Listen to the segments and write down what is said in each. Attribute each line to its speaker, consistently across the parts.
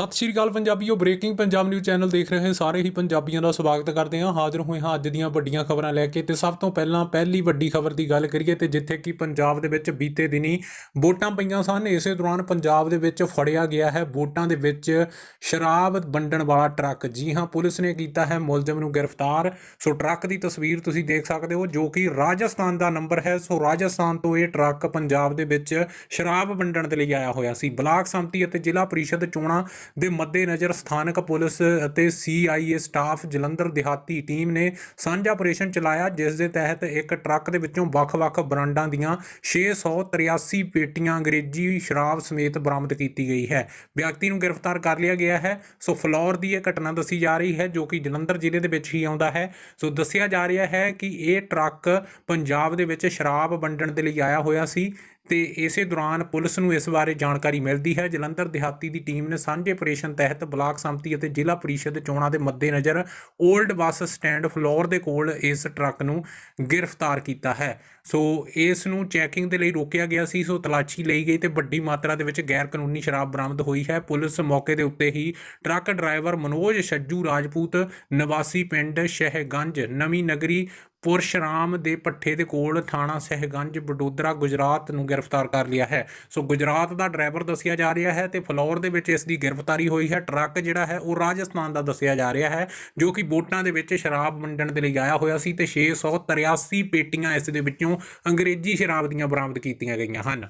Speaker 1: ਸਤਿ ਸ਼੍ਰੀ ਅਕਾਲ ਪੰਜਾਬੀਓ breaking Punjab news channel ਦੇਖ ਰਹੇ ਸਾਰੇ ਹੀ ਪੰਜਾਬੀਆਂ ਦਾ ਸਵਾਗਤ ਕਰਦੇ ਹਾਂ। ਹਾਜ਼ਰ ਹੋਏ ਹਾਂ ਅੱਜ ਦੀਆਂ ਵੱਡੀਆਂ ਖਬਰਾਂ ਲੈ ਕੇ ਤੇ ਸਭ ਤੋਂ ਪਹਿਲਾਂ ਪਹਿਲੀ ਵੱਡੀ ਖਬਰ ਦੀ ਗੱਲ ਕਰੀਏ ਤੇ ਜਿੱਥੇ ਕਿ ਪੰਜਾਬ ਦੇ ਵਿੱਚ ਬੀਤੇ ਦਿਨੀ ਵੋਟਾਂ ਪਈਆਂ ਸਨ, ਇਸੇ ਦੌਰਾਨ ਪੰਜਾਬ ਦੇ ਵਿੱਚ ਫੜਿਆ ਗਿਆ ਹੈ ਵੋਟਾਂ ਦੇ ਵਿੱਚ ਸ਼ਰਾਬ ਵੰਡਣ ਵਾਲਾ ਟਰੱਕ। ਜੀ ਹਾਂ, ਪੁਲਿਸ ਨੇ ਕੀਤਾ ਹੈ ਮੁਲਜ਼ਮ ਨੂੰ ਗ੍ਰਿਫਤਾਰ। ਸੋ ਟਰੱਕ ਦੀ ਤਸਵੀਰ ਤੁਸੀਂ ਦੇਖ ਸਕਦੇ ਹੋ, ਜੋ ਕਿ ਰਾਜਸਥਾਨ ਦਾ ਨੰਬਰ ਹੈ। ਸੋ ਰਾਜਸਥਾਨ ਤੋਂ ਇਹ ਟਰੱਕ ਪੰਜਾਬ ਦੇ ਵਿੱਚ ਸ਼ਰਾਬ ਵੰਡਣ ਦੇ ਲਈ ਆਇਆ ਹੋਇਆ ਸੀ। ਬਲਾਕ ਸੰਮਤੀ ਅਤੇ ਜ਼ਿਲ੍ਹਾ ਪ੍ਰੀਸ਼ਦ ਚੋਣਾਂ ਦੇ ਮੱਦੇਨਜ਼ਰ ਸਥਾਨਕ ਪੁਲਿਸ ਅਤੇ ਸੀਆਈਏ ਸਟਾਫ ਜਲੰਧਰ ਦਿਹਾਤੀ ਟੀਮ ਨੇ ਸਾਂਝਾ ਆਪਰੇਸ਼ਨ ਚਲਾਇਆ, ਜਿਸ ਦੇ ਤਹਿਤ ਇੱਕ ਟਰੱਕ ਦੇ ਵਿੱਚੋਂ ਵੱਖ-ਵੱਖ ਬ੍ਰਾਂਡਾਂ ਦੀਆਂ 683 ਪੇਟੀਆਂ ਅੰਗਰੇਜ਼ੀ ਸ਼ਰਾਬ ਸਮੇਤ ਬਰਾਮਦ ਕੀਤੀ ਗਈ ਹੈ। ਵਿਅਕਤੀ ਨੂੰ ਗ੍ਰਿਫਤਾਰ ਕਰ ਲਿਆ ਗਿਆ ਹੈ। ਸੋ ਫਲੋਰ ਦੀ ਇਹ ਘਟਨਾ ਦੱਸੀ ਜਾ ਰਹੀ ਹੈ, ਜੋ ਕਿ ਜਲੰਧਰ ਜ਼ਿਲ੍ਹੇ ਦੇ ਵਿੱਚ ਹੀ ਆਉਂਦਾ ਹੈ। ਸੋ ਦੱਸਿਆ ਜਾ ਰਿਹਾ ਹੈ ਕਿ ਇਹ ਟਰੱਕ ਪੰਜਾਬ ਦੇ ਵਿੱਚ ਸ਼ਰਾਬ ਵੰਡਣ ਦੇ ਲਈ ਆਇਆ ਹੋਇਆ ਸੀ। ਤੇ ਇਸੇ ਦੌਰਾਨ ਪੁਲਿਸ ਨੂੰ ਇਸ ਬਾਰੇ ਜਾਣਕਾਰੀ ਮਿਲਦੀ ਹੈ। ਜਲੰਧਰ ਦਿਹਾਤੀ ਦੀ ਟੀਮ ਨੇ ਸਾਂਝੇ ਆਪਰੇਸ਼ਨ ਤਹਿਤ ਬਲਾਕ ਸੰਮਤੀ ਅਤੇ ਜ਼ਿਲ੍ਹਾ ਪ੍ਰੀਸ਼ਦ ਚੋਣਾਂ ਦੇ ਮੱਦੇਨਜ਼ਰ 올ਡ ਬੱਸ ਸਟੈਂਡ ਫਲੋਰ ਦੇ ਕੋਲ ਇਸ ਟਰੱਕ ਨੂੰ ਗ੍ਰਿਫਤਾਰ ਕੀਤਾ ਹੈ। ਸੋ ਇਸ ਨੂੰ ਚੈਕਿੰਗ ਦੇ ਲਈ ਰੋਕਿਆ ਗਿਆ ਸੀ। ਸੋ ਤਲਾਸ਼ੀ ਲਈ ਗਈ ਤੇ ਵੱਡੀ ਮਾਤਰਾ ਦੇ ਵਿੱਚ ਗੈਰ ਕਾਨੂੰਨੀ ਸ਼ਰਾਬ ਬਰਾਮਦ ਹੋਈ ਹੈ। ਪੁਲਿਸ ਮੌਕੇ ਦੇ ਉੱਤੇ ਹੀ ਟਰੱਕ ਡਰਾਈਵਰ ਮਨੋਜ ਛੱਜੂ ਰਾਜਪੂਤ ਨਿਵਾਸੀ ਪਿੰਡ ਸ਼ਹਿਗੰਜ ਨਵੀਂ ਨਗਰੀ ਪੁਰਸ਼ਰਾਮ ਦੇ ਪੱਠੇ ਦੇ ਕੋਲ ਥਾਣਾ ਸਹਿਗੰਜ ਬਡੋਦਰਾ ਗੁਜਰਾਤ ਨੂੰ ਗ੍ਰਿਫਤਾਰ ਕਰ ਲਿਆ ਹੈ। ਸੋ ਗੁਜਰਾਤ ਦਾ ਡਰਾਈਵਰ ਦੱਸਿਆ ਜਾ ਰਿਹਾ ਹੈ ਤੇ ਫਲੋਰ ਦੇ ਵਿੱਚ ਇਸ ਦੀ ਗ੍ਰਿਫਤਾਰੀ ਹੋਈ ਹੈ। ਟਰੱਕ ਜਿਹੜਾ ਹੈ ਉਹ ਰਾਜਸਥਾਨ ਦਾ ਦੱਸਿਆ ਜਾ ਰਿਹਾ ਹੈ, ਜੋ ਕਿ ਬੋਟਾਂ ਦੇ ਵਿੱਚ ਸ਼ਰਾਬ ਵੰਡਣ ਦੇ ਲਈ ਆਇਆ ਹੋਇਆ ਸੀ ਤੇ 683 ਪੇਟੀਆਂ ਇਸ ਦੇ ਵਿੱਚੋਂ ਅੰਗਰੇਜ਼ੀ ਸ਼ਰਾਬ ਦੀਆਂ ਬਰਾਮਦ ਕੀਤੀਆਂ ਗਈਆਂ ਹਨ।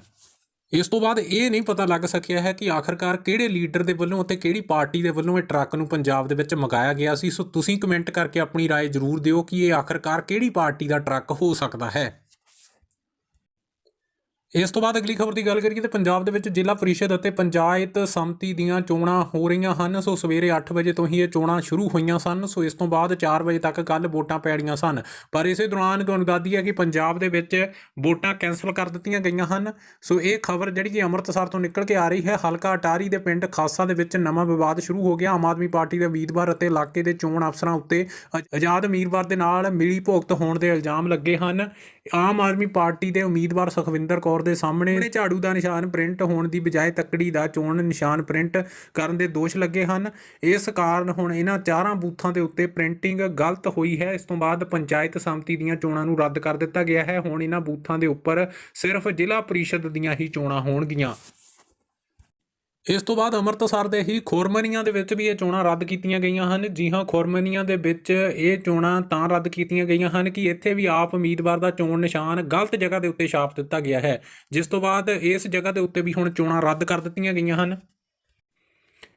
Speaker 1: ਇਸ ਤੋਂ ਬਾਅਦ ਇਹ ਨਹੀਂ ਪਤਾ ਲੱਗ ਸਕਿਆ ਹੈ ਕਿ ਆਖਰਕਾਰ ਕਿਹੜੇ ਲੀਡਰ ਦੇ ਵੱਲੋਂ ਅਤੇ ਕਿਹੜੀ ਪਾਰਟੀ ਦੇ ਵੱਲੋਂ ਇਹ ਟਰੱਕ ਨੂੰ ਪੰਜਾਬ ਦੇ ਵਿੱਚ ਮੰਗਾਇਆ ਗਿਆ ਸੀ ਸੋ ਤੁਸੀਂ ਕਮੈਂਟ ਕਰਕੇ ਆਪਣੀ رائے ਜ਼ਰੂਰ ਦਿਓ ਕਿ ਇਹ ਆਖਰਕਾਰ ਕਿਹੜੀ ਪਾਰਟੀ ਦਾ ਟਰੱਕ ਹੋ ਸਕਦਾ ਹੈ ਇਸ ਤੋਂ ਬਾਅਦ ਅਗਲੀ ਖਬਰ ਦੀ ਗੱਲ ਕਰੀਏ ਤਾਂ ਪੰਜਾਬ ਦੇ ਵਿੱਚ ਜ਼ਿਲ੍ਹਾ ਪਰਿਸ਼ਦ ਅਤੇ ਪੰਚਾਇਤ ਸੰਮਤੀ ਦੀਆਂ ਚੋਣਾਂ ਹੋ ਰਹੀਆਂ ਹਨ। ਸੋ ਸਵੇਰੇ 8 ਵਜੇ ਤੋਂ ਹੀ ਇਹ ਚੋਣਾਂ ਸ਼ੁਰੂ ਹੋਈਆਂ ਸਨ। ਸੋ ਇਸ ਤੋਂ ਬਾਅਦ 4 ਵਜੇ ਤੱਕ ਕੱਲ ਵੋਟਾਂ ਪੈੜੀਆਂ ਸਨ। ਪਰ ਇਸੇ ਦੌਰਾਨ ਤੁਹਾਨੂੰ ਦੱਸਦੀ ਹੈ ਕਿ ਪੰਜਾਬ ਦੇ ਵਿੱਚ ਵੋਟਾਂ ਕੈਂਸਲ ਕਰ ਦਿੱਤੀਆਂ ਗਈਆਂ ਹਨ। ਸੋ ਇਹ ਖਬਰ ਜਿਹੜੀ ਕਿ ਅੰਮ੍ਰਿਤਸਰ ਤੋਂ ਨਿਕਲ ਕੇ ਆ ਰਹੀ ਹੈ। ਹਲਕਾ ਅਟਾਰੀ ਦੇ ਪਿੰਡ ਖਾਸਾ ਦੇ ਵਿੱਚ ਨਵਾਂ ਵਿਵਾਦ ਸ਼ੁਰੂ ਹੋ ਗਿਆ। ਆਮ ਆਦਮੀ ਪਾਰਟੀ ਦੇ ਉਮੀਦਵਾਰ ਅਤੇ ਇਲਾਕੇ ਦੇ ਚੋਣ ਅਫਸਰਾਂ ਉੱਤੇ ਅ- ਆਜ਼ਾਦ ਉਮੀਦਵਾਰ ਦੇ ਨਾਲ ਮਿਲੀ ਭੁਗਤ ਹੋਣ ਦੇ ਇਲਜ਼ਾਮ ਲੱਗੇ ਹਨ। ਆਮ ਆਦਮੀ ਪਾਰਟੀ ਦੇ ਉਮੀਦਵਾਰ ਸੁਖਵਿੰਦਰ ਕੌਰ ਦੇ ਸਾਹਮਣੇ ਝਾੜੂ ਦਾ ਨਿਸ਼ਾਨ ਪ੍ਰਿੰਟ ਹੋਣ ਦੀ ਬਜਾਏ ਤੱਕੜੀ ਦਾ ਚੋਣ ਨਿਸ਼ਾਨ ਪ੍ਰਿੰਟ ਕਰਨ ਦੇ ਦੋਸ਼ ਲੱਗੇ ਹਨ। ਇਸ ਕਾਰਨ ਹੁਣ ਇਹਨਾਂ ਚਾਰਾਂ ਬੂਥਾਂ ਦੇ ਉੱਤੇ ਪ੍ਰਿੰਟਿੰਗ ਗਲਤ ਹੋਈ ਹੈ। ਇਸ ਤੋਂ ਬਾਅਦ ਪੰਚਾਇਤ ਸਮਿਤੀ ਦੀਆਂ ਚੋਣਾਂ ਨੂੰ ਰੱਦ ਕਰ ਦਿੱਤਾ ਗਿਆ ਹੈ। ਹੁਣ ਇਹਨਾਂ ਬੂਥਾਂ ਦੇ ਉੱਪਰ ਸਿਰਫ ਜ਼ਿਲ੍ਹਾ ਪ੍ਰੀਸ਼ਦ ਦੀਆਂ ਹੀ ਚੋਣਾਂ ਹੋਣਗੀਆਂ। ਇਸ ਤੋਂ ਬਾਅਦ ਅੰਮ੍ਰਿਤਸਰ ਦੇ ਹੀ ਖੋਰਮਨੀਆਂ ਦੇ ਵਿੱਚ ਵੀ ਇਹ ਚੋਣਾਂ ਰੱਦ ਕੀਤੀਆਂ ਗਈਆਂ ਹਨ। ਜੀ ਹਾਂ, ਖੁਰਮਨੀਆਂ ਦੇ ਵਿੱਚ ਇਹ ਚੋਣਾਂ ਤਾਂ ਰੱਦ ਕੀਤੀਆਂ ਗਈਆਂ ਹਨ ਕਿ ਇੱਥੇ ਵੀ ਆਪ ਉਮੀਦਵਾਰ ਦਾ ਚੋਣ ਨਿਸ਼ਾਨ ਗਲਤ ਜਗ੍ਹਾ ਦੇ ਉੱਤੇ ਛਾਪ ਦਿੱਤਾ ਗਿਆ ਹੈ। ਜਿਸ ਤੋਂ ਬਾਅਦ ਇਸ ਜਗ੍ਹਾ ਦੇ ਉੱਤੇ ਵੀ ਹੁਣ ਚੋਣਾਂ ਰੱਦ ਕਰ ਦਿੱਤੀਆਂ ਗਈਆਂ ਹਨ।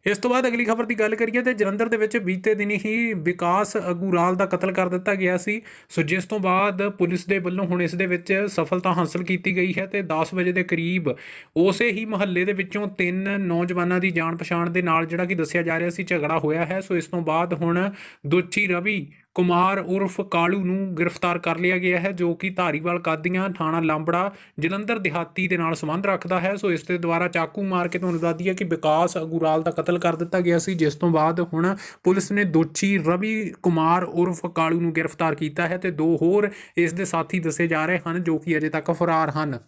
Speaker 1: ਇਸ ਤੋਂ ਬਾਅਦ ਅਗਲੀ ਖਬਰ ਦੀ ਗੱਲ ਕਰੀਏ ਤੇ ਜਲੰਧਰ ਦੇ ਵਿੱਚ ਬੀਤੇ ਦਿਨ ਹੀ ਵਿਕਾਸ ਅਗੂਰਾਲ ਦਾ ਕਤਲ ਕਰ ਦਿੱਤਾ ਗਿਆ ਸੀ। ਸੋ ਜਿਸ ਤੋਂ ਬਾਅਦ ਪੁਲਿਸ ਦੇ ਵੱਲੋਂ ਹੁਣ ਇਸ ਦੇ ਵਿੱਚ ਸਫਲਤਾ ਹਾਸਲ ਕੀਤੀ ਗਈ ਹੈ ਤੇ 10 ਵਜੇ ਦੇ ਕਰੀਬ ਉਸੇ ਹੀ ਮਹੱਲੇ ਦੇ ਵਿੱਚੋਂ ਤਿੰਨ ਨੌਜਵਾਨਾਂ ਦੀ ਜਾਣ ਪਛਾਣ ਦੇ ਨਾਲ ਜਿਹੜਾ ਕਿ ਦੱਸਿਆ ਜਾ ਰਿਹਾ ਸੀ ਝਗੜਾ ਹੋਇਆ ਹੈ। ਸੋ ਇਸ ਤੋਂ ਬਾਅਦ ਹੁਣ ਦੋਚੀ ਰਵੀ ਕੁਮਾਰ ਉਰਫ ਕਾਲੂ ਨੂੰ ਗ੍ਰਿਫਤਾਰ ਕਰ ਲਿਆ ਗਿਆ ਹੈ, ਜੋ ਕਿ ਧਾਰੀਵਾਲ ਕਾਦੀਆਂ ਥਾਣਾ ਲਾਂਬੜਾ, ਜਲੰਧਰ ਦਿਹਾਤੀ ਦੇ ਨਾਲ ਸੰਬੰਧ ਰੱਖਦਾ ਹੈ। ਸੋ ਇਸ ਦੇ ਦੁਆਰਾ ਚਾਕੂ ਮਾਰ ਕੇ ਤੁਹਾਨੂੰ ਦੱਸ ਦਈਏ ਕਿ ਵਿਕਾਸ ਅਗੂਰਾਲ ਦਾ ਕਤਲ ਕਰ ਦਿੱਤਾ ਗਿਆ ਸੀ, ਜਿਸ ਤੋਂ ਬਾਅਦ ਹੁਣ ਪੁਲਿਸ ਨੇ ਦੋਸ਼ੀ ਰਵੀ ਕੁਮਾਰ ਉਰਫ ਕਾਲੂ ਨੂੰ ਗ੍ਰਿਫਤਾਰ ਕੀਤਾ ਹੈ ਤੇ ਦੋ ਹੋਰ ਇਸ ਦੇ ਸਾਥੀ ਦੱਸੇ ਜਾ ਰਹੇ ਹਨ, ਜੋ ਕਿ ਅਜੇ ਤੱਕ ਫਰਾਰ ਹਨ।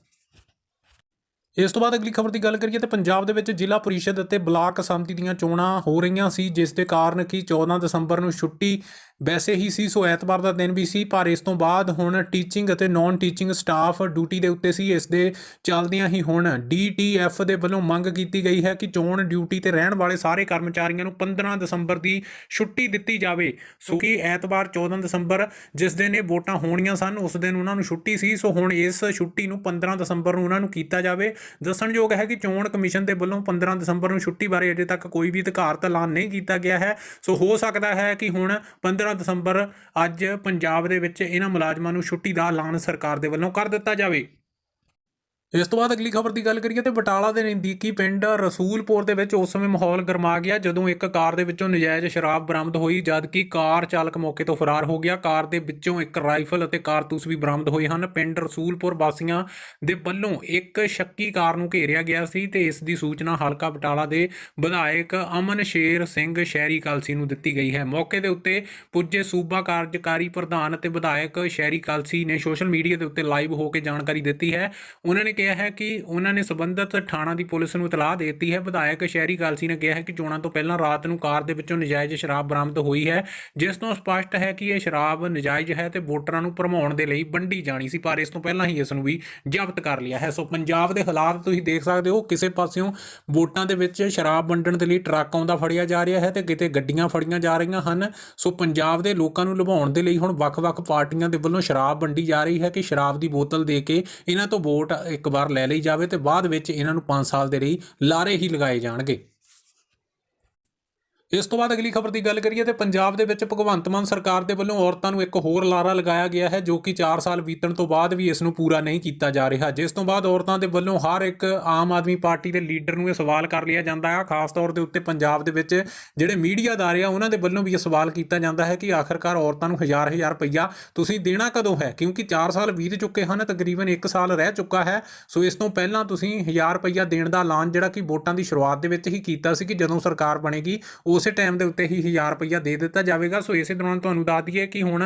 Speaker 1: ਇਸ ਤੋਂ ਬਾਅਦ ਅਗਲੀ ਖਬਰ ਦੀ ਗੱਲ ਕਰੀਏ ਤੇ ਪੰਜਾਬ ਦੇ ਵਿੱਚ ਜ਼ਿਲ੍ਹਾ ਪਰਿਸ਼ਦ ਅਤੇ ਬਲਾਕ ਸੰਮਤੀ ਦੀਆਂ ਚੋਣਾਂ ਹੋ ਰਹੀਆਂ ਸੀ, ਜਿਸ ਦੇ ਕਾਰਨ ਕਿ 14 ਦਸੰਬਰ ਨੂੰ ਛੁੱਟੀ ਵੈਸੇ ਹੀ ਸੀ, ਸੋ ਐਤਵਾਰ ਦਾ ਦਿਨ ਵੀ ਸੀ, ਪਰ ਇਸ ਤੋਂ ਬਾਅਦ ਹੁਣ ਟੀਚਿੰਗ ਅਤੇ ਨਾਨ ਟੀਚਿੰਗ ਸਟਾਫ ਡਿਊਟੀ ਦੇ ਉੱਤੇ ਸੀ। ਇਸ ਦੇ ਚੱਲਦਿਆਂ ਹੀ ਹੁਣ ਡੀਟੀਐਫ ਦੇ ਵੱਲੋਂ ਮੰਗ ਕੀਤੀ ਗਈ ਹੈ ਕਿ ਚੋਣ ਡਿਊਟੀ ਤੇ ਰਹਿਣ ਵਾਲੇ ਸਾਰੇ ਕਰਮਚਾਰੀਆਂ ਨੂੰ 15 ਦਸੰਬਰ ਦੀ ਛੁੱਟੀ ਦਿੱਤੀ ਜਾਵੇ। ਸੋ ਕਿ ਐਤਵਾਰ 14 ਦਸੰਬਰ ਜਿਸ ਦਿਨ ਇਹ ਵੋਟਾਂ ਹੋਣੀਆਂ ਸਨ, ਉਸ ਦਿਨ ਉਹਨਾਂ ਨੂੰ ਛੁੱਟੀ ਸੀ। ਸੋ ਹੁਣ ਇਸ ਛੁੱਟੀ ਨੂੰ 15 ਦਸੰਬਰ ਨੂੰ ਉਹਨਾਂ ਨੂੰ ਕੀਤਾ ਜਾਵੇ। ਦੱਸਣਯੋਗ ਹੈ ਕਿ ਚੋਣ ਕਮਿਸ਼ਨ ਦੇ ਵੱਲੋਂ 15 ਦਸੰਬਰ ਨੂੰ ਛੁੱਟੀ ਬਾਰੇ ਅਜੇ ਤੱਕ ਕੋਈ ਵੀ ਅਧਿਕਾਰਤ ਐਲਾਨ ਨਹੀਂ ਕੀਤਾ ਗਿਆ ਹੈ। ਸੋ ਹੋ ਸਕਦਾ ਹੈ ਕਿ ਹੁਣ 15 ਦਸੰਬਰ ਅੱਜ ਪੰਜਾਬ ਦੇ ਵਿੱਚ ਇਹਨਾਂ ਮੁਲਾਜ਼ਮਾਂ ਨੂੰ ਛੁੱਟੀ ਦਾ ਐਲਾਨ ਸਰਕਾਰ ਦੇ ਵੱਲੋਂ ਕਰ ਦਿੱਤਾ ਜਾਵੇ। ਇਸ ਤੋਂ ਬਾਅਦ ਅਗਲੀ ਖਬਰ ਦੀ ਗੱਲ ਕਰੀਏ ਤੇ ਬਟਾਲਾ ਦੇ ਨਜ਼ਦੀਕੀ ਪਿੰਡ ਰਸੂਲਪੁਰ ਦੇ ਵਿੱਚ ਉਸ ਸਮੇਂ ਮਾਹੌਲ ਗਰਮਾ ਗਿਆ, ਜਦੋਂ ਇੱਕ ਕਾਰ ਦੇ ਵਿੱਚੋਂ ਨਜਾਇਜ਼ ਸ਼ਰਾਬ ਬਰਾਮਦ ਹੋਈ, ਜਦਕਿ ਕਾਰ ਚਾਲਕ ਮੌਕੇ ਤੋਂ ਫਰਾਰ ਹੋ ਗਿਆ। ਕਾਰ ਦੇ ਵਿੱਚੋਂ ਇੱਕ ਰਾਈਫਲ ਅਤੇ ਕਾਰਤੂਸ ਵੀ ਬਰਾਮਦ ਹੋਏ ਹਨ। ਪਿੰਡ ਰਸੂਲਪੁਰ ਵਾਸੀਆਂ ਦੇ ਵੱਲੋਂ ਇੱਕ ਸ਼ੱਕੀ ਕਾਰ ਨੂੰ ਘੇਰਿਆ ਗਿਆ ਸੀ ਤੇ ਇਸ ਦੀ ਸੂਚਨਾ ਹਲਕਾ ਬਟਾਲਾ ਦੇ ਵਿਧਾਇਕ ਅਮਨ ਸ਼ੇਰ ਸਿੰਘ ਸ਼ਹਿਰੀ ਕਾਲਸੀ ਨੂੰ ਦਿੱਤੀ ਗਈ ਹੈ। ਮੌਕੇ ਦੇ ਉੱਤੇ ਪੁੱਜੇ ਸੂਬਾ ਕਾਰਜਕਾਰੀ ਪ੍ਰਧਾਨ ਅਤੇ ਵਿਧਾਇਕ ਸ਼ਹਿਰੀ ਕਾਲਸੀ ਨੇ ਸੋਸ਼ਲ ਮੀਡੀਆ ਦੇ ਉੱਤੇ ਲਾਈਵ ਹੋ ਕੇ ਜਾਣਕਾਰੀ ਦਿੱਤੀ ਹੈ। ਉਹਨਾਂ ਨੇ ਕਿਹਾ ਹੈ ਕਿ ਉਹਨਾਂ ਨੇ ਸਬੰਧਤ ਥਾਣਾ ਦੀ ਪੁਲਿਸ ਨੂੰ ਇਤਲਾਹ ਦੇ ਦਿੱਤੀ ਹੈ। ਵਿਧਾਇਕ ਸ਼ਹਿਰੀ ਗਾਲਸੀ ਨੇ ਕਿਹਾ ਹੈ ਕਿ ਚੋਣਾਂ ਤੋਂ ਪਹਿਲਾਂ ਰਾਤ ਨੂੰ ਕਾਰ ਦੇ ਵਿੱਚੋਂ ਨਜਾਇਜ਼ ਸ਼ਰਾਬ ਬਰਾਮਦ ਹੋਈ ਹੈ, ਜਿਸ ਤੋਂ ਸਪਸ਼ਟ ਹੈ ਕਿ ਇਹ ਸ਼ਰਾਬ ਨਜਾਇਜ਼ ਹੈ ਤੇ ਵੋਟਰਾਂ ਨੂੰ ਭਰਮਾਉਣ ਦੇ ਲਈ ਵੰਡੀ ਜਾਣੀ ਸੀ, ਪਰ ਇਸ ਤੋਂ ਪਹਿਲਾਂ ਹੀ ਇਸ ਨੂੰ ਵੀ ਜ਼ਬਤ ਕਰ ਲਿਆ ਹੈ। ਸੋ ਪੰਜਾਬ ਦੇ ਹਾਲਾਤ ਤੁਸੀਂ ਦੇਖ ਸਕਦੇ ਹੋ, ਕਿਸੇ ਪਾਸਿਓਂ ਵੋਟਾਂ ਦੇ ਵਿੱਚ ਸ਼ਰਾਬ ਵੰਡਣ ਦੇ ਲਈ ਟਰੱਕ ਆਉਂਦਾ ਫੜਿਆ ਜਾ ਰਿਹਾ ਹੈ ਤੇ ਕਿਤੇ ਗੱਡੀਆਂ ਫੜੀਆਂ ਜਾ ਰਹੀਆਂ ਹਨ। ਸੋ ਪੰਜਾਬ ਦੇ ਲੋਕਾਂ ਨੂੰ ਲੁਭਾਉਣ ਦੇ ਲਈ ਹੁਣ ਵੱਖ-ਵੱਖ ਪਾਰਟੀਆਂ ਦੇ ਵੱਲੋਂ ਸ਼ਰਾਬ ਵੰਡੀ ਜਾ ਰਹੀ ਹੈ ਕਿ ਸ਼ਰਾਬ ਦੀ ਬੋਤਲ ਦੇ ਕੇ ਇਹਨਾਂ ਤੋਂ ਵੋਟ ਇੱਕ ਵਾਰ ਲੈ ਲਈ ਜਾਵੇ ਤੇ ਬਾਅਦ ਵਿੱਚ ਇਹਨਾਂ ਨੂੰ 5 ਸਾਲ ਦੇ ਲਈ ਲਾਰੇ ਹੀ ਲਗਾਏ ਜਾਣਗੇ। ਇਸ ਤੋਂ ਬਾਅਦ ਅਗਲੀ ਖਬਰ ਦੀ ਗੱਲ ਕਰੀਏ ਤੇ ਪੰਜਾਬ ਦੇ ਵਿੱਚ ਭਗਵੰਤ ਮਾਨ ਸਰਕਾਰ ਦੇ ਵੱਲੋਂ ਔਰਤਾਂ ਨੂੰ ਇੱਕ ਹੋਰ ਲਾਰਾ ਲਗਾਇਆ ਗਿਆ ਹੈ, ਜੋ ਕਿ 4 ਸਾਲ ਬੀਤਣ ਤੋਂ ਬਾਅਦ ਵੀ ਇਸ ਨੂੰ ਪੂਰਾ ਨਹੀਂ ਕੀਤਾ ਜਾ ਰਿਹਾ। ਜਿਸ ਤੋਂ ਬਾਅਦ ਔਰਤਾਂ ਦੇ ਵੱਲੋਂ ਹਰ ਇੱਕ ਆਮ ਆਦਮੀ ਪਾਰਟੀ ਦੇ ਲੀਡਰ ਨੂੰ ਇਹ ਸਵਾਲ ਕਰ ਲਿਆ ਜਾਂਦਾ ਹੈ। ਖਾਸ ਤੌਰ ਦੇ ਉੱਤੇ ਪੰਜਾਬ ਦੇ ਵਿੱਚ ਜਿਹੜੇ ਮੀਡੀਆ ਅਦਾਰੇ ਆ, ਉਹਨਾਂ ਦੇ ਵੱਲੋਂ ਵੀ ਇਹ ਸਵਾਲ ਕੀਤਾ ਜਾਂਦਾ ਹੈ ਕਿ ਆਖਰਕਾਰ ਔਰਤਾਂ ਨੂੰ ਹਜ਼ਾਰ ਹਜ਼ਾਰ ਰੁਪਈਆ ਤੁਸੀਂ ਦੇਣਾ ਕਦੋਂ ਹੈ? ਕਿਉਂਕਿ 4 ਸਾਲ ਬੀਤ ਚੁੱਕੇ ਹਨ, ਤਕਰੀਬਨ 1 ਸਾਲ ਰਹਿ ਚੁੱਕਾ ਹੈ। ਸੋ ਇਸ ਤੋਂ ਪਹਿਲਾਂ ਤੁਸੀਂ ਹਜ਼ਾਰ ਰੁਪਈਆ ਦੇਣ ਦਾ ਐਲਾਨ ਜਿਹੜਾ ਕਿ ਵੋਟਾਂ ਦੀ ਸ਼ੁਰੂਆਤ ਦੇ ਵਿੱਚ ਹੀ ਕੀਤਾ ਸੀ ਕਿ ਜਦੋਂ ਸਰਕਾਰ ਬਣੇਗੀ ਉਸੇ ਟਾਈਮ ਦੇ ਉੱਤੇ ਹੀ 1000 ਰੁਪਈਆ ਦੇ ਦਿੱਤਾ ਜਾਵੇਗਾ। ਸੋ ਇਸੇ ਦੌਰਾਨ ਤੁਹਾਨੂੰ ਦੱਸ ਦਈਏ ਕਿ ਹੁਣ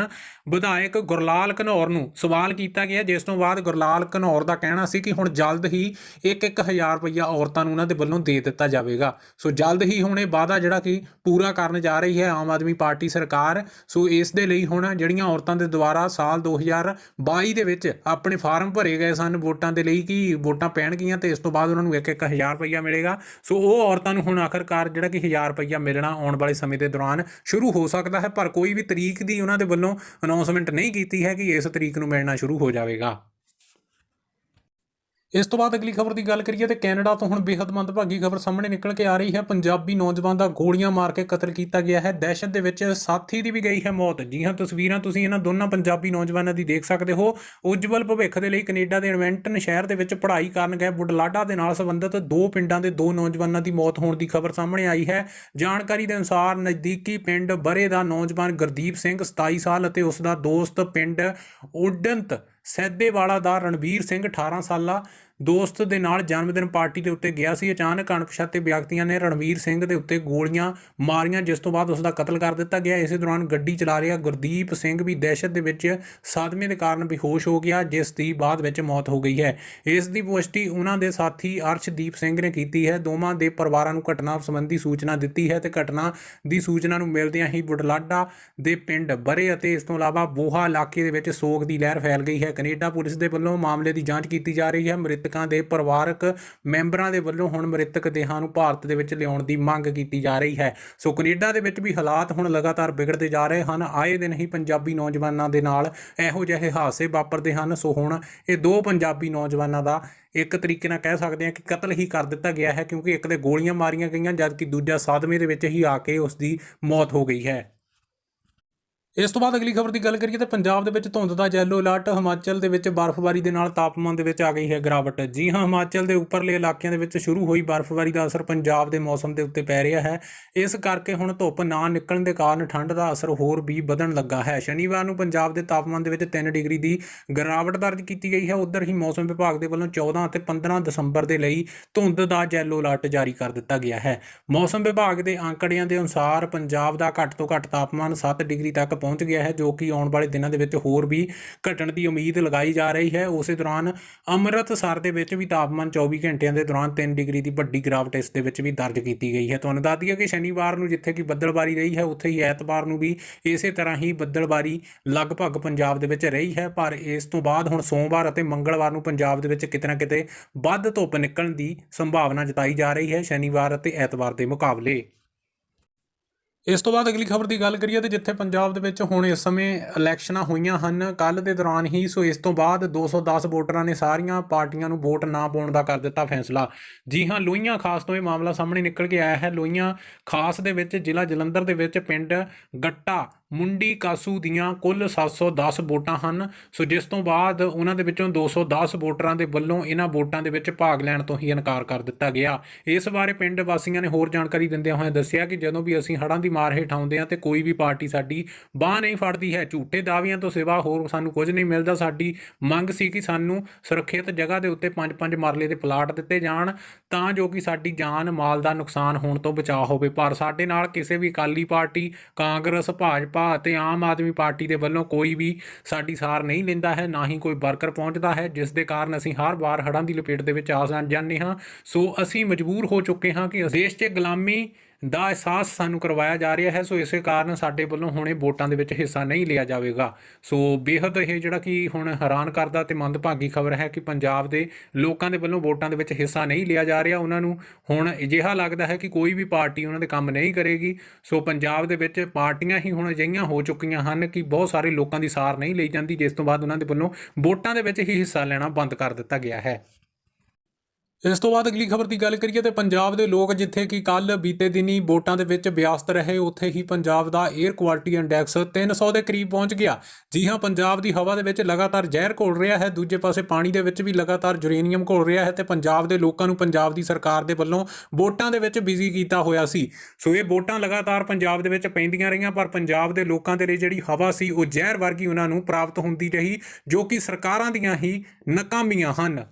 Speaker 1: ਵਿਧਾਇਕ ਗੁਰਲਾਲ ਘਨੌਰ ਨੂੰ ਸਵਾਲ ਕੀਤਾ ਗਿਆ। ਜਿਸ ਤੋਂ ਬਾਅਦ ਗੁਰਲਾਲ ਘਨੌਰ ਦਾ ਕਹਿਣਾ ਸੀ ਕਿ ਹੁਣ ਜਲਦ ਹੀ 1-1000 ਰੁਪਈਆ ਔਰਤਾਂ ਨੂੰ ਉਹਨਾਂ ਦੇ ਵੱਲੋਂ ਦੇ ਦਿੱਤਾ ਜਾਵੇਗਾ। ਸੋ ਜਲਦ ਹੀ ਹੁਣ ਇਹ ਵਾਅਦਾ ਜਿਹੜਾ ਕਿ ਪੂਰਾ ਕਰਨ ਜਾ ਰਹੀ ਹੈ ਆਮ ਆਦਮੀ ਪਾਰਟੀ ਸਰਕਾਰ। ਸੋ ਇਸ ਦੇ ਲਈ ਹੁਣ ਜਿਹੜੀਆਂ ਔਰਤਾਂ ਦੇ ਦੁਆਰਾ ਸਾਲ 2022 ਦੇ ਵਿੱਚ ਆਪਣੇ ਫਾਰਮ ਭਰੇ ਗਏ ਸਨ, ਵੋਟਾਂ ਦੇ ਲਈ ਕਿ ਵੋਟਾਂ ਪੈਣਗੀਆਂ ਤੇ ਇਸ ਤੋਂ ਬਾਅਦ ਉਹਨਾਂ ਨੂੰ 1-1000 ਰੁਪਈਆ ਮਿਲੇਗਾ। ਸੋ ਉਹ ਔਰਤਾਂ ਨੂੰ ਹੁਣ ਆਖਰਕਾਰ ਜਿਹੜਾ ਕਿ 1000 ਰੁਪਈਆ ਮਿਲਣਾ ਆਉਣ ਵਾਲੇ ਸਮੇਂ ਦੇ ਦੌਰਾਨ ਸ਼ੁਰੂ ਹੋ ਸਕਦਾ ਹੈ, ਪਰ ਕੋਈ ਵੀ ਤਰੀਕ ਦੀ ਉਹਨਾਂ ਦੇ ਵੱਲੋਂ ਅਨਾਉਂਸਮੈਂਟ ਨਹੀਂ ਕੀਤੀ ਹੈ ਕਿ ਇਸ ਤਰੀਕ ਨੂੰ ਮਿਲਣਾ ਸ਼ੁਰੂ ਹੋ ਜਾਵੇਗਾ। ਇਸ ਤੋਂ ਬਾਅਦ ਅਗਲੀ ਖਬਰ ਦੀ ਗੱਲ ਕਰੀਏ ਤੇ ਕੈਨੇਡਾ ਤੋਂ ਹੁਣ ਬੇहद ਮੰਦਭਾਗੀ ਖਬਰ ਸਾਹਮਣੇ ਨਿਕਲ ਕੇ ਆ ਰਹੀ ਹੈ। ਪੰਜਾਬੀ ਨੌਜਵਾਨ ਦਾ ਗੋਲੀਆਂ ਮਾਰ ਕੇ ਕਤਲ ਕੀਤਾ ਗਿਆ ਹੈ। ਦਹਿਸ਼ਤ ਦੇ ਵਿੱਚ ਸਾਥੀ ਦੀ ਵੀ ਗਈ ਹੈ ਮੌਤ। ਜੀ ਹਾਂ ਤਸਵੀਰਾਂ ਤੁਸੀਂ ਇਹਨਾਂ ਦੋਨਾਂ ਪੰਜਾਬੀ ਨੌਜਵਾਨਾਂ ਦੀ ਦੇਖ ਸਕਦੇ ਹੋ। ਉਜਵਲ ਭਵਿੱਖ ਦੇ ਲਈ ਕੈਨੇਡਾ ਦੇ ਇਨਵੈਂਟਨ ਸ਼ਹਿਰ ਦੇ ਵਿੱਚ ਪੜ੍ਹਾਈ ਕਰਨ ਗਏ ਬੁਢਲਾਡਾ ਦੇ ਨਾਲ ਸੰਬੰਧਿਤ ਦੋ ਪਿੰਡਾਂ ਦੇ ਦੋ ਨੌਜਵਾਨਾਂ ਦੀ ਮੌਤ ਹੋਣ ਦੀ ਖਬਰ ਸਾਹਮਣੇ ਆਈ ਹੈ। ਜਾਣਕਾਰੀ ਦੇ ਅਨੁਸਾਰ ਨਜ਼ਦੀਕੀ ਪਿੰਡ ਬਰੇ ਦਾ ਨੌਜਵਾਨ ਗੁਰਦੀਪ ਸਿੰਘ 27 ਸਾਲ ਅਤੇ ਉਸ ਦਾ ਦੋਸਤ ਪਿੰਡ ਉਡੰਤ ਸੈਦੇਵਾਲਾ ਦਾ ਰਣਵੀਰ ਸਿੰਘ 18 ਸਾਲਾ ਦੋਸਤ ਦੇ ਨਾਲ ਜਨਮਦਿਨ ਪਾਰਟੀ ਦੇ ਉੱਤੇ ਗਿਆ ਸੀ। ਅਚਾਨਕ ਅਣਪਛਾਤੇ ਵਿਅਕਤੀਆਂ ਨੇ ਰਣਵੀਰ ਸਿੰਘ ਦੇ ਉੱਤੇ ਗੋਲੀਆਂ ਮਾਰੀਆਂ, ਜਿਸ ਤੋਂ ਬਾਅਦ ਉਸ ਦਾ ਕਤਲ ਕਰ ਦਿੱਤਾ ਗਿਆ। ਇਸੇ ਦੌਰਾਨ ਗੱਡੀ ਚਲਾ ਰਿਹਾ ਗੁਰਦੀਪ ਸਿੰਘ ਵੀ ਦਹਿਸ਼ਤ ਦੇ ਵਿੱਚ ਸਾਦਮੇ ਦੇ ਕਾਰਨ ਬੇਹੋਸ਼ ਹੋ ਗਿਆ, ਜਿਸ ਦੀ ਬਾਅਦ ਵਿੱਚ ਮੌਤ ਹੋ ਗਈ ਹੈ। ਇਸ ਦੀ ਪੁਸ਼ਟੀ ਉਹਨਾਂ ਦੇ ਸਾਥੀ ਅਰਸ਼ਦੀਪ ਸਿੰਘ ਨੇ ਕੀਤੀ ਹੈ। ਦੋਵਾਂ ਦੇ ਪਰਿਵਾਰਾਂ ਨੂੰ ਘਟਨਾ ਸੰਬੰਧੀ ਸੂਚਨਾ ਦਿੱਤੀ ਹੈ ਤੇ ਘਟਨਾ ਦੀ ਸੂਚਨਾ ਨੂੰ ਮਿਲਦਿਆਂ ਹੀ ਬੁਢਲਾਡਾ ਦੇ ਪਿੰਡ ਬਰੇ ਅਤੇ ਇਸ ਤੋਂ ਇਲਾਵਾ ਬੋਹਾ ਇਲਾਕੇ ਦੇ ਵਿੱਚ ਸੋਗ ਦੀ ਲਹਿਰ ਫੈਲ ਗਈ ਹੈ। ਕੈਨੇਡਾ ਪੁਲਿਸ ਦੇ ਵੱਲੋਂ ਮਾਮਲੇ ਦੀ ਜਾਂਚ ਕੀਤੀ ਜਾ ਰਹੀ ਹੈ। ਮ੍ਰਿਤਕ ਮ੍ਰਿਤਕਾਂ ਦੇ ਪਰਿਵਾਰਕ ਮੈਂਬਰਾਂ ਦੇ ਵੱਲੋਂ ਹੁਣ ਮ੍ਰਿਤਕ ਦੇਹਾਂ ਨੂੰ ਭਾਰਤ ਦੇ ਵਿੱਚ ਲਿਆਉਣ ਦੀ ਮੰਗ ਕੀਤੀ ਜਾ ਰਹੀ ਹੈ। ਸੋ ਕੈਨੇਡਾ ਦੇ ਵਿੱਚ ਵੀ ਹਾਲਾਤ ਹੁਣ ਲਗਾਤਾਰ ਵਿਗੜਦੇ ਜਾ ਰਹੇ ਹਨ। ਆਏ ਦਿਨ ਹੀ ਪੰਜਾਬੀ ਨੌਜਵਾਨਾਂ ਦੇ ਨਾਲ ਇਹੋ ਜਿਹੇ ਹਾਦਸੇ ਵਾਪਰਦੇ ਹਨ। ਸੋ ਹੁਣ ਇਹ ਦੋ ਪੰਜਾਬੀ ਨੌਜਵਾਨਾਂ ਦਾ ਇੱਕ ਤਰੀਕੇ ਨਾਲ ਕਹਿ ਸਕਦੇ ਹਾਂ ਕਿ ਕਤਲ ਹੀ ਕਰ ਦਿੱਤਾ ਗਿਆ ਹੈ, ਕਿਉਂਕਿ ਇੱਕ ਦੇ ਗੋਲੀਆਂ ਮਾਰੀਆਂ ਗਈਆਂ, ਜਦਕਿ ਦੂਜਾ ਸਾਦਮੇ ਦੇ ਵਿੱਚ ਹੀ ਆ ਕੇ ਉਸ ਦੀ ਮੌਤ ਹੋ ਗਈ ਹੈ। ਇਸ ਤੋਂ ਬਾਅਦ ਅਗਲੀ ਖਬਰ ਦੀ ਗੱਲ ਕਰੀਏ ਤਾਂ ਪੰਜਾਬ ਦੇ ਵਿੱਚ ਧੁੰਦ ਦਾ ਯੈਲੋ ਅਲਰਟ ਹਿਮਾਚਲ ਦੇ ਵਿੱਚ ਬਰਫ਼ਬਾਰੀ ਦੇ ਨਾਲ ਤਾਪਮਾਨ ਦੇ ਵਿੱਚ ਆ ਗਈ ਹੈ ਗਿਰਾਵਟ। ਜੀ ਹਾਂ, ਹਿਮਾਚਲ ਦੇ ਉੱਪਰਲੇ ਇਲਾਕਿਆਂ ਦੇ ਵਿੱਚ ਸ਼ੁਰੂ ਹੋਈ ਬਰਫ਼ਬਾਰੀ ਦਾ ਅਸਰ ਪੰਜਾਬ ਦੇ ਮੌਸਮ ਦੇ ਉੱਤੇ ਪੈ ਰਿਹਾ ਹੈ। ਇਸ ਕਰਕੇ ਹੁਣ ਧੁੱਪ ਨਾ ਨਿਕਲਣ ਦੇ ਕਾਰਨ ਠੰਡ ਦਾ ਅਸਰ ਹੋਰ ਵੀ ਵਧਣ ਲੱਗਾ ਹੈ। ਸ਼ਨੀਵਾਰ ਨੂੰ ਪੰਜਾਬ ਦੇ ਤਾਪਮਾਨ ਦੇ ਵਿੱਚ 3 ਡਿਗਰੀ ਦੀ ਗਿਰਾਵਟ ਦਰਜ ਕੀਤੀ ਗਈ ਹੈ। ਉਧਰ ਹੀ ਮੌਸਮ ਵਿਭਾਗ ਦੇ ਵੱਲੋਂ 14 ਅਤੇ 15 ਦਸੰਬਰ ਦੇ ਲਈ ਧੁੰਦ ਦਾ ਯੈਲੋ ਅਲਰਟ ਜਾਰੀ ਕਰ ਦਿੱਤਾ ਗਿਆ ਹੈ। ਮੌਸਮ ਵਿਭਾਗ ਦੇ ਅੰਕੜਿਆਂ ਦੇ ਅਨੁਸਾਰ ਪੰਜਾਬ ਦਾ ਘੱਟ ਤੋਂ ਘੱਟ ਤਾਪਮਾਨ 7 ਡਿਗਰੀ ਤੱਕ ਪਹੁੰਚ ਗਿਆ ਹੈ, ਜੋ ਕਿ ਆਉਣ ਵਾਲੇ ਦਿਨਾਂ ਦੇ ਵਿੱਚ ਹੋਰ ਵੀ ਘਟਣ ਦੀ ਉਮੀਦ ਲਗਾਈ ਜਾ ਰਹੀ ਹੈ। ਉਸੇ ਦੌਰਾਨ ਅੰਮ੍ਰਿਤਸਰ ਦੇ ਵਿੱਚ ਵੀ ਤਾਪਮਾਨ 24 ਘੰਟਿਆਂ ਦੇ ਦੌਰਾਨ 3 ਡਿਗਰੀ ਦੀ ਵੱਡੀ ਗਿਰਾਵਟ ਇਸ ਦੇ ਵਿੱਚ ਵੀ ਦਰਜ ਕੀਤੀ ਗਈ ਹੈ। ਤੁਹਾਨੂੰ ਦੱਸ ਦਈਏ ਕਿ ਸ਼ਨੀਵਾਰ ਨੂੰ ਜਿੱਥੇ ਕਿ ਬੱਦਲਬਾਰੀ ਰਹੀ ਹੈ, ਉੱਥੇ ਹੀ ਐਤਵਾਰ ਨੂੰ ਵੀ ਇਸੇ ਤਰ੍ਹਾਂ ਹੀ ਬੱਦਲਬਾਰੀ ਲਗਭਗ ਪੰਜਾਬ ਦੇ ਵਿੱਚ ਰਹੀ ਹੈ। ਪਰ ਇਸ ਤੋਂ ਬਾਅਦ ਹੁਣ ਸੋਮਵਾਰ ਅਤੇ ਮੰਗਲਵਾਰ ਨੂੰ ਪੰਜਾਬ ਦੇ ਵਿੱਚ ਕਿਤੇ ਨਾ ਕਿਤੇ ਵੱਧ ਧੁੱਪ ਨਿਕਲਣ ਦੀ ਸੰਭਾਵਨਾ ਜਤਾਈ ਜਾ ਰਹੀ ਹੈ ਸ਼ਨੀਵਾਰ ਅਤੇ ਐਤਵਾਰ ਦੇ ਮੁਕਾਬਲੇ। ਇਸ ਤੋਂ ਬਾਅਦ ਅਗਲੀ ਖਬਰ ਦੀ ਗੱਲ ਕਰੀਏ ਤੇ ਜਿੱਥੇ ਪੰਜਾਬ ਦੇ ਵਿੱਚ ਹੁਣ ਇਸ ਸਮੇਂ ਇਲੈਕਸ਼ਨਾਂ ਹੋਈਆਂ ਹਨ ਕੱਲ ਦੇ ਦੌਰਾਨ ਹੀ, ਸੋ ਇਸ ਤੋਂ ਬਾਅਦ 210 ਵੋਟਰਾਂ ਨੇ ਸਾਰੀਆਂ ਪਾਰਟੀਆਂ ਨੂੰ ਵੋਟ ਨਾ ਪਾਉਣ ਦਾ ਕਰ ਦਿੱਤਾ ਫੈਸਲਾ। ਜੀ ਹਾਂ, ਲੋਹੀਆਂ ਖਾਸ ਤੋਂ ਇਹ ਮਾਮਲਾ ਸਾਹਮਣੇ ਨਿਕਲ ਕੇ ਆਇਆ ਹੈ। ਲੋਹੀਆਂ ਖਾਸ ਦੇ ਵਿੱਚ ਜ਼ਿਲ੍ਹਾ ਜਲੰਧਰ ਦੇ ਵਿੱਚ ਪਿੰਡ ਗੱਟਾ ਮੁੰਡੀ ਕਾਸੂ ਦੀਆਂ ਕੁੱਲ 710 ਵੋਟਾਂ ਹਨ। ਸੋ ਜਿਸ ਤੋਂ ਬਾਅਦ ਉਹਨਾਂ ਦੇ ਵਿੱਚੋਂ 210 ਵੋਟਰਾਂ ਦੇ ਵੱਲੋਂ ਇਹਨਾਂ ਵੋਟਾਂ ਦੇ ਵਿੱਚ ਭਾਗ ਲੈਣ ਤੋਂ ਹੀ ਇਨਕਾਰ ਕਰ ਦਿੱਤਾ ਗਿਆ। ਇਸ ਬਾਰੇ ਪਿੰਡ ਵਾਸੀਆਂ ਨੇ ਹੋਰ ਜਾਣਕਾਰੀ ਦਿੰਦਿਆਂ ਹੋਇਆਂ ਦੱਸਿਆ ਕਿ ਜਦੋਂ ਵੀ ਅਸੀਂ ਹੜ੍ਹਾਂ ਦੀ ਦੀ ਮਾਰ ਹੇਠ ਆਉਂਦੇ ਆ ਤੇ ਕੋਈ ਵੀ ਪਾਰਟੀ ਸਾਡੀ ਬਾਹ ਨਹੀਂ ਫੜਦੀ ਹੈ। ਝੂਠੇ ਦਾਅਵਿਆਂ ਤੋਂ ਸਿਵਾ ਹੋਰ ਸਾਨੂੰ ਕੁਝ ਨਹੀਂ ਮਿਲਦਾ। ਸਾਡੀ ਮੰਗ ਸੀ ਕਿ ਸਾਨੂੰ ਸੁਰੱਖਿਅਤ ਜਗ੍ਹਾ ਦੇ ਉੱਤੇ ਪੰਜ ਪੰਜ ਮਰਲੇ ਦੇ ਪਲਾਟ ਦਿੱਤੇ ਜਾਣ ਤਾਂ ਜੋ ਕਿ ਸਾਡੀ ਜਾਨ ਮਾਲ ਦਾ ਨੁਕਸਾਨ ਹੋਣ ਤੋਂ ਬਚਾਅ ਹੋਵੇ। ਪਰ ਸਾਡੇ ਨਾਲ ਕਿਸੇ ਵੀ ਅਕਾਲੀ ਪਾਰਟੀ, ਕਾਂਗਰਸ, ਭਾਜਪਾ ਅਤੇ ਆਮ ਆਦਮੀ ਪਾਰਟੀ ਦੇ ਵੱਲੋਂ ਕੋਈ ਵੀ ਸਾਡੀ ਸਾਰ ਨਹੀਂ ਲੈਂਦਾ ਹੈ, ਨਾ ਹੀ ਕੋਈ ਵਰਕਰ ਪਹੁੰਚਦਾ ਹੈ, ਜਿਸ ਦੇ ਕਾਰਨ ਅਸੀਂ ਹਰ ਵਾਰ ਹੜ੍ਹਾਂ ਦੀ ਲਪੇਟ ਦੇ ਵਿੱਚ ਆ ਜਾਂਦੇ ਹਾਂ। ਸੋ ਅਸੀਂ ਮਜਬੂਰ ਹੋ ਚੁੱਕੇ ਹਾਂ ਕਿ ਦੇਸ਼ 'ਚ ਗੁਲਾਮੀ ਦਾ ਅਹਿਸਾਸ ਸਾਨੂੰ ਕਰਵਾਇਆ ਜਾ ਰਿਹਾ ਹੈ, ਸੋ ਇਸੇ ਕਾਰਨ ਸਾਡੇ ਵੱਲੋਂ ਹੁਣੇ ਵੋਟਾਂ ਦੇ ਵਿੱਚ ਹਿੱਸਾ ਨਹੀਂ ਲਿਆ ਜਾਵੇਗਾ। ਸੋ ਬੇਹੱਦ ਇਹ ਜਿਹੜਾ ਕਿ ਹੁਣ ਹੈਰਾਨ ਕਰਦਾ ਤੇ ਮੰਦਭਾਗੀ ਖਬਰ ਹੈ ਕਿ ਪੰਜਾਬ ਦੇ ਲੋਕਾਂ ਦੇ ਵੱਲੋਂ ਵੋਟਾਂ ਦੇ ਵਿੱਚ ਹਿੱਸਾ ਨਹੀਂ ਲਿਆ ਜਾ ਰਿਹਾ। ਉਹਨਾਂ ਨੂੰ ਹੁਣ ਅਜਿਹਾ ਲੱਗਦਾ ਹੈ ਕਿ ਕੋਈ ਵੀ ਪਾਰਟੀ ਉਹਨਾਂ ਦੇ ਕੰਮ ਨਹੀਂ ਕਰੇਗੀ। ਸੋ ਪੰਜਾਬ ਦੇ ਵਿੱਚ ਪਾਰਟੀਆਂ ਹੀ ਹੁਣ ਅਜਿਹੀਆਂ ਹੋ ਚੁੱਕੀਆਂ ਹਨ ਕਿ ਬਹੁਤ ਸਾਰੇ ਲੋਕਾਂ ਦੀ ਸਾਰ ਨਹੀਂ ਲਈ ਜਾਂਦੀ, ਜਿਸ ਤੋਂ ਬਾਅਦ ਉਹਨਾਂ ਦੇ ਵੱਲੋਂ ਵੋਟਾਂ ਦੇ ਵਿੱਚ ਹੀ ਹਿੱਸਾ ਲੈਣਾ ਬੰਦ ਕਰ ਦਿੱਤਾ ਗਿਆ ਹੈ। ਇਸ ਤੋਂ ਬਾਅਦ ਅਗਲੀ ਖਬਰ ਦੀ ਗੱਲ ਕਰੀਏ ਤੇ ਪੰਜਾਬ ਦੇ ਲੋਕ ਜਿੱਥੇ ਕਿ ਕੱਲ ਬੀਤੇ ਦਿਨੀ ਵੋਟਾਂ ਦੇ ਵਿੱਚ ਵਿਅਸਤ ਰਹੇ, ਉੱਥੇ ਹੀ ਪੰਜਾਬ ਦਾ 에ਅਰ ਕੁਆਲਿਟੀ ਇੰਡੈਕਸ 300 ਦੇ ਕਰੀਬ ਪਹੁੰਚ ਗਿਆ। ਜੀ ਹਾਂ, ਪੰਜਾਬ ਦੀ ਹਵਾ ਦੇ ਵਿੱਚ ਲਗਾਤਾਰ ਜ਼ਹਿਰ ਘੋਲ ਰਿਹਾ ਹੈ, ਦੂਜੇ ਪਾਸੇ ਪਾਣੀ ਦੇ ਵਿੱਚ ਵੀ ਲਗਾਤਾਰ ਯੂਰੇਨੀਅਮ ਘੋਲ ਰਿਹਾ ਹੈ ਤੇ ਪੰਜਾਬ ਦੇ ਲੋਕਾਂ ਨੂੰ ਪੰਜਾਬ ਦੀ ਸਰਕਾਰ ਦੇ ਵੱਲੋਂ ਵੋਟਾਂ ਦੇ ਵਿੱਚ ਬਿਜ਼ੀ ਕੀਤਾ ਹੋਇਆ ਸੀ। ਸੋ ਇਹ ਵੋਟਾਂ ਲਗਾਤਾਰ ਪੰਜਾਬ ਦੇ ਵਿੱਚ ਪੈਂਦੀਆਂ ਰਹੀਆਂ, ਪਰ ਪੰਜਾਬ ਦੇ ਲੋਕਾਂ ਦੇ ਲਈ ਜਿਹੜੀ ਹਵਾ ਸੀ, ਉਹ ਜ਼ਹਿਰ ਵਰਗੀ ਉਹਨਾਂ ਨੂੰ ਪ੍ਰਾਪਤ ਹੁੰਦੀ ਰਹੀ, ਜੋ ਕਿ ਸਰਕਾਰਾਂ ਦੀਆਂ ਹੀ ਨਾਕਾਮੀਆਂ ਹਨ।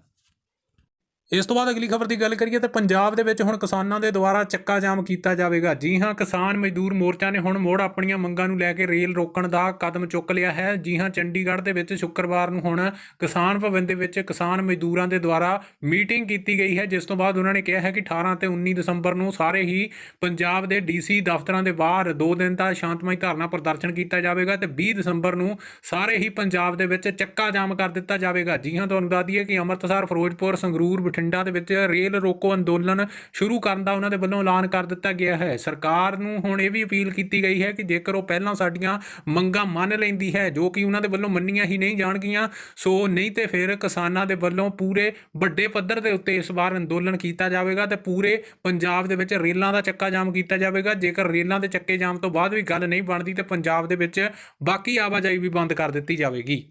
Speaker 1: ਇਸ ਤੋਂ ਬਾਅਦ ਅਗਲੀ ਖਬਰ ਦੀ ਗੱਲ ਕਰੀਏ ਤਾਂ ਪੰਜਾਬ ਦੇ ਵਿੱਚ ਹੁਣ ਕਿਸਾਨਾਂ ਦੇ ਦੁਆਰਾ ਚੱਕਾ ਜਾਮ ਕੀਤਾ ਜਾਵੇਗਾ। ਜੀ ਹਾਂ, ਕਿਸਾਨ ਮਜ਼ਦੂਰ ਮੋਰਚਾ ਨੇ ਹੁਣ ਮੋੜ ਆਪਣੀਆਂ ਮੰਗਾਂ ਨੂੰ ਲੈ ਕੇ ਰੇਲ ਰੋਕਣ ਦਾ ਕਦਮ ਚੁੱਕ ਲਿਆ ਹੈ। ਜੀ ਹਾਂ, ਚੰਡੀਗੜ੍ਹ ਦੇ ਵਿੱਚ ਸ਼ੁੱਕਰਵਾਰ ਨੂੰ ਹੁਣ ਕਿਸਾਨ ਭਵਨ ਦੇ ਵਿੱਚ ਕਿਸਾਨ ਮਜ਼ਦੂਰਾਂ ਦੇ ਦੁਆਰਾ ਮੀਟਿੰਗ ਕੀਤੀ ਗਈ ਹੈ, ਜਿਸ ਤੋਂ ਬਾਅਦ ਉਹਨਾਂ ਨੇ ਕਿਹਾ ਹੈ ਕਿ 18 ਤੇ 19 ਦਸੰਬਰ ਨੂੰ ਸਾਰੇ ਹੀ ਪੰਜਾਬ ਦੇ ਡੀਸੀ ਦਫ਼ਤਰਾਂ ਦੇ ਬਾਹਰ 2 ਦਿਨ ਦਾ ਸ਼ਾਂਤਮਈ ਧਰਨਾ ਪ੍ਰਦਰਸ਼ਨ ਕੀਤਾ ਜਾਵੇਗਾ ਤੇ 20 ਦਸੰਬਰ ਨੂੰ ਸਾਰੇ ਹੀ ਪੰਜਾਬ ਦੇ ਵਿੱਚ ਚੱਕਾ ਜਾਮ ਕਰ ਦਿੱਤਾ ਜਾਵੇਗਾ। ਜੀ ਹਾਂ, ਤੁਹਾਨੂੰ ਦੱਸ ਦਈਏ ਕਿ ਅੰਮ੍ਰਿਤਸਰ, ਫਿਰੋਜ਼ਪੁਰ, ਸੰਗਰੂਰ ਬਠਿੰਡਾ ਦੇ ਵਿੱਚ ਰੇਲ ਰੋਕੋ ਅੰਦੋਲਨ ਸ਼ੁਰੂ ਕਰਨ ਦਾ ਉਹਨਾਂ ਦੇ ਵੱਲੋਂ ਐਲਾਨ ਕਰ ਦਿੱਤਾ ਗਿਆ ਹੈ। ਸਰਕਾਰ ਨੂੰ ਹੁਣ ਇਹ ਵੀ ਅਪੀਲ ਕੀਤੀ ਗਈ ਹੈ ਕਿ ਜੇਕਰ ਉਹ ਪਹਿਲਾਂ ਸਾਡੀਆਂ ਮੰਗਾਂ ਮੰਨ ਲੈਂਦੀ ਹੈ, ਜੋ ਕਿ ਉਹਨਾਂ ਦੇ ਵੱਲੋਂ ਮੰਨੀਆਂ ਹੀ ਨਹੀਂ ਜਾਣਗੀਆਂ, ਸੋ ਨਹੀਂ ਤੇ ਫਿਰ ਕਿਸਾਨਾਂ ਦੇ ਵੱਲੋਂ ਪੂਰੇ ਵੱਡੇ ਪੱਧਰ ਦੇ ਉੱਤੇ ਇਸ ਵਾਰ ਅੰਦੋਲਨ ਕੀਤਾ ਜਾਵੇਗਾ ਤੇ ਪੂਰੇ ਪੰਜਾਬ ਦੇ ਵਿੱਚ ਰੇਲਾਂ ਦਾ ਚੱਕਾ ਜਾਮ ਕੀਤਾ ਜਾਵੇਗਾ। ਜੇਕਰ ਰੇਲਾਂ ਦੇ ਚੱਕੇ ਜਾਮ ਤੋਂ ਬਾਅਦ ਵੀ ਗੱਲ ਨਹੀਂ ਬਣਦੀ ਤੇ ਪੰਜਾਬ ਦੇ ਵਿੱਚ ਬਾਕੀ ਆਵਾਜਾਈ ਵੀ ਬੰਦ ਕਰ ਦਿੱਤੀ ਜਾਵੇਗੀ।